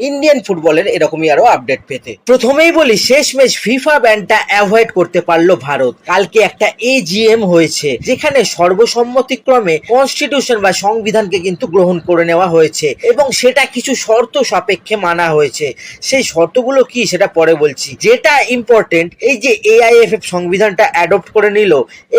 Indian ফুটবলের এরকমই আরও আপডেট পেতে। প্রথমেই বলি শেষ ম্যাচ ফিফা ব্যানটা অ্যাভয়েড করতে পারল ভারত। কালকে একটা এজিএম হয়েছে, যেখানে সর্বসম্মতিক্রমে কনস্টিটিউশন বা সংবিধানকে কিন্তু গ্রহণ করে নেওয়া হয়েছে এবং সেটা কিছু শর্ত সাপেক্ষে মানা হয়েছে। সেই শর্তগুলো কি সেটা পরে বলছি। যেটা ইম্পর্টেন্ট এই যে এআইএফএফ সংবিধানটা অ্যাডপ্ট করে নিল,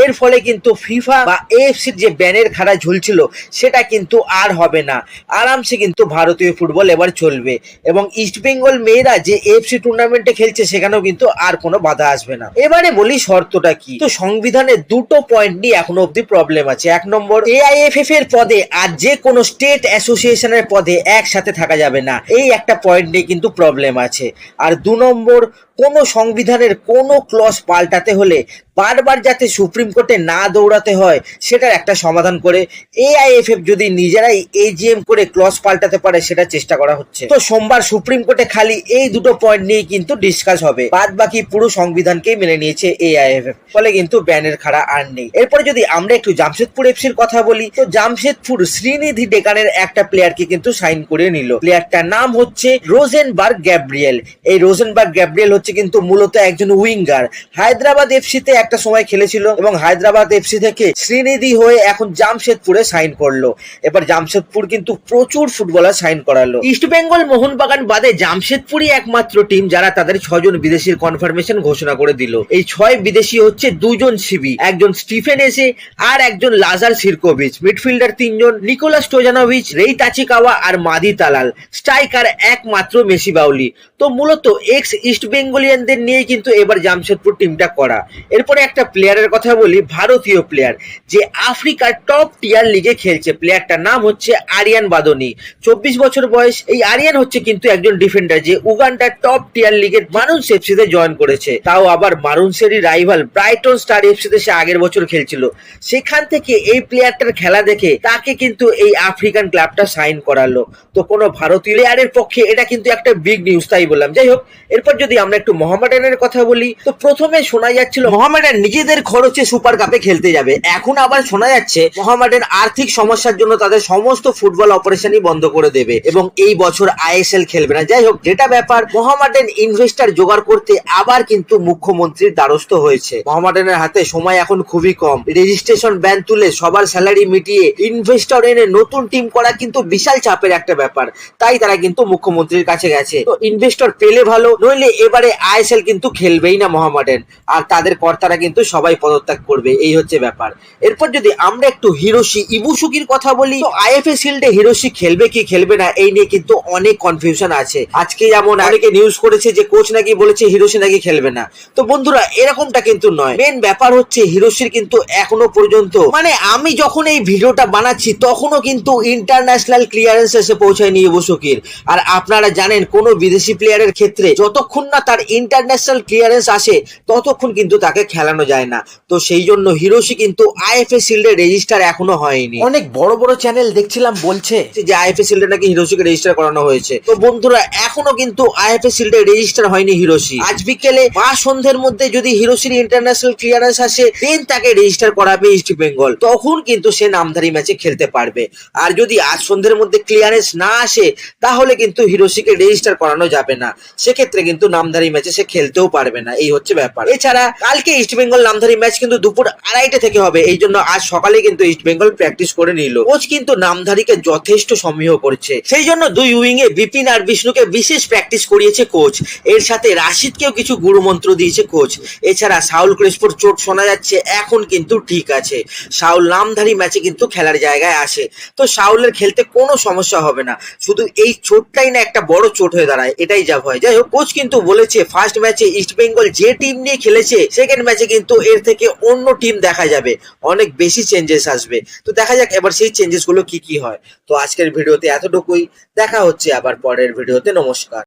এর ফলে কিন্তু ফিফা বা এএফসির যে ব্যানের খাড়া ঝুলছিল, সেটা কিন্তু আর হবে না। আরামসে কিন্তু ভারতীয় ফুটবল এবার চলবে। এবং ইস্ট বেঙ্গল মেয়েরা যে এফসি টুর্নামেন্টে খেলছে সেখানেও কিন্তু আর কোনো বাধা আসবে না। এবারে বলি শর্তটা কি? তো সংবিধানে দুটো পয়েন্ট নিয়ে এখনও অব্দি প্রবলেম আছে। এক নম্বর এআইএফএফ এর পদে আর যে কোনো স্টেট অ্যাসোসিয়েশনের পদে একসাথে থাকা যাবে না। এই একটা পয়েন্ট নিয়ে কিন্তু প্রবলেম আছে। আর দু নম্বর কোনো সংবিধানের কোনো ক্লস পাল্টাতে হলে বারবার যাতে সুপ্রিম কোর্টে না দৌড়াতে হয়, সেটার একটা সমাধান করে এআইএফএফ যদি নিজেরাই এজিএম করে ক্লস পাল্টাতে পারে, সেটা চেষ্টা করা হচ্ছে। তো সোমবার সুপ্রিম কোর্টে খালি এই দুটো পয়েন্ট নিয়ে কিন্তু ডিসকাস হবে। বাদ বাকি পুরো সংবিধানকেই মেনে নিয়েছে এআইএফএফ ফলে কিন্তু ব্যানের খাড়া আর নেই। এরপরে যদি আমরা একটু জামশেদপুর এফসির কথা বলি, তো জামশেদপুর শ্রীনিধি ডেকানের একটা প্লেয়ারকে কিন্তু সাইন করে নিল। প্লেয়ারটার নাম হচ্ছে রোজেনবার্গ গ্যাব্রিয়েল এই রোজেনবার্গ গ্যাব্রিয়েল কিন্তু মূলত একজন উইঙ্গার। হায়দ্রাবাদ এফসিতে একটা সময় খেলেছিল এবং হায়দ্রাবাদ এফসি থেকে শ্রীনিধি হয়ে এখন জামশেদপুরে সাইন করল। এবার জামশেদপুর কিন্তু প্রচুর ফুটবলার সাইন করালো। ইস্ট বেঙ্গল মোহনবাগান বাদে জামশেদপুরই একমাত্র টিম যারা তাদের ছজন বিদেশির কনফার্মেশন ঘোষণা করে দিল। এই ছয় বিদেশি হচ্ছে দুজন সিবি একজন স্টিফেন এসে আর একজন লাজার সিরকোভিচ। মিডফিল্ডার তিনজন নিকোলাস টোজানোভিচ রেই তাচিকাওয়া আর মাদি তালাল। স্ট্রাইকার একমাত্র মেসি বাউলি। তো মূলত এক্স ইস্ট বেঙ্গলিয়ানদের নিয়ে কিন্তু এবার জামশেদপুর টিমটা করা। এরপরে একটা প্লেয়ারের কথা বলি, ভারতীয় প্লেয়ার যে আফ্রিকার টপ টিয়ার লিগে খেলছে। প্লেয়ারটার নাম হচ্ছে আরিয়ান বাদনি। চব্বিশ বছর বয়স, এই আরিয়ান হচ্ছে কিন্তু একজন ডিফেন্ডার যে উগান্ডার টপ টিয়ার লিগের মারুনস এফসিতে জয়েন করেছে। তাও আবার মারুনসেরই রাইভাল ব্রাইটন স্টার এফসিতে সে আগের বছর খেলছিল। সেখান থেকে এই প্লেয়ারটার খেলা দেখে তাকে কিন্তু এই আফ্রিকান ক্লাবটা সাইন করালো। তো কোনো ভারতীয় প্লেয়ারের পক্ষে এটা কিন্তু একটা বিগ নিউজ তাই বললাম। যাই হোক, এরপর যদি আমরা একটু মোহামেডানের কথা বলি, তো প্রথমে শোনা যাচ্ছিল মোহামেডান নিজেদের খরচে সুপার কাপে খেলতে যাবে। এখন আবার শোনা যাচ্ছে মোহামেডান আর্থিক সমস্যার জন্য তাদের সমস্ত ফুটবল অপারেশনই বন্ধ করে দেবে এবং এই বছর আইএসএল খেলবে না। যাই হোক, যেটা ব্যাপার মোহামেডান ইনভেস্টার জোগাড় করতে আবার কিন্তু মুখ্যমন্ত্রীর দ্বারস্থ হয়েছে। মোহামেডানের হাতে সময় এখন খুবই কম। রেজিস্ট্রেশন ব্যান তুলে সবার স্যালারি মিটিয়ে ইনভেস্টর এনে নতুন টিম করা কিন্তু বিশাল চাপের একটা ব্যাপার। তাই তারা কিন্তু মুখ্যমন্ত্রীর কাছে গেছে। তো ইনভেস্টর পেলে ভালো, নইলে এবারে আইএসএল কিন্তু খেলবেই না মোহামেডান। আর তাদের কর্তারা কিন্তু সবাই পদত্যাগ করবে, এই হচ্ছে ব্যাপার। এরপর যদি আমরা একটু হিরোশি ইবুসুকির কথা বলি, তো আইএফএ শিল্ডে হিরোশি খেলবে কি খেলবে না, এই নিয়ে কিন্তু অনেক কনফিউশন আছে। আজকে যেমন অনেকে নিউজ করেছে যে কোচ নাকি বলেছে হিরোশি নাকি খেলবে না। তো বন্ধুরা, এরকমটা কিন্তু নয়। মেন ব্যাপার হচ্ছে হিরোশির কিন্তু এখনও পর্যন্ত মানে আমি যখন এই ভিডিওটা বানাচ্ছি, তখনও কিন্তু ইন্টারন্যাশনাল ক্লিয়ারেন্স এসে পৌঁছায়নি ইবুসুকির আর আপনারা জানেন, কোনো বিদেশি প্লেয়ারের ক্ষেত্রে যতক্ষণ না তার ইন্টারন্যাশনাল ক্লিয়ারেন্স আসে ততক্ষণ কিন্তু তাকে খেলানো যায় না। তো সেই জন্য হিরোশি কিন্তু আইএফএ শিল্ডে রেজিস্টার এখনও হয়নি। অনেক বড় বড় চ্যানেল দেখছিলাম বলছে। যে আইএফএ শিল্ডে নাকি হিরোশিকে রেজিস্টার করানো হয়েছে। তো বন্ধুরা এখনও কিন্তু আইএফএ শিল্ডে রেজিস্টার হয়নি হিরোশি। আজ বিকেলে মা সন্ধ্যের মধ্যে যদি হিরোশির ইন্টারন্যাশনাল ক্লিয়ারেন্স আসে দেন তাকে রেজিস্টার করাবে ইস্ট বেঙ্গল তখন কিন্তু সে নামধারী ম্যাচে খেলতে পারবে। আর যদি আজ সন্ধ্যের মধ্যে ক্লিয়ারেন্স না আসে তাহলে কিন্তু হিরোশিকে রেজিস্টার করানো যাবে না। সেক্ষেত্রে কিন্তু নামধারী ম্যাচে সে খেলতেও পারবে না, এই হচ্ছে ব্যাপার। এছাড়া কালকে ইস্ট বেঙ্গল নামধারী ম্যাচ কিন্তু দুপুর আড়াইটে থেকে হবে, এই জন্য আজ সকালে কিন্তু ইস্ট বেঙ্গল প্র্যাকটিস করে নিল। কোচ কিন্তু নামধারীকে যথেষ্ট সমীহ করছে। সেই জন্য দুই উইং এ বিপিন আর বিষ্ণুকে বিশেষ প্র্যাকটিস করিয়েছে কোচ। এর সাথে রাশিদকেও কিছু গুরুমন্ত্র দিয়েছে কোচ। এছাড়া সাউল ক্রেসপোর চোট শোনা যাচ্ছে, এখন কিন্তু ঠিক আছে। সাউল নামধারী ম্যাচে কিন্তু খেলার জায়গায় আসে। তো সাউলের খেলতে কোনো সমস্যা হবে না। শুধু এই চোটটাই না, একটা বড় চোট হয়ে দাঁড়ায়, এটাই যা ভয়। যাই হোক, কোচ কিন্তু বলেছে ফার্স্ট ম্যাচে ইস্ট বেঙ্গল যে টিম নিয়ে খেলেছে সেকেন্ড ম্যাচে কিন্তু এর থেকে অন্য টিম দেখা যাবে। অনেক বেশি চেঞ্জেস আসবে। তো দেখা যাক এবার সেই চেঞ্জেসগুলো কি কি হয়। তো আজকের ভিডিওতে এতটুকুই। দেখা হচ্ছে আবার পরের ভিডিওতে। নমস্কার।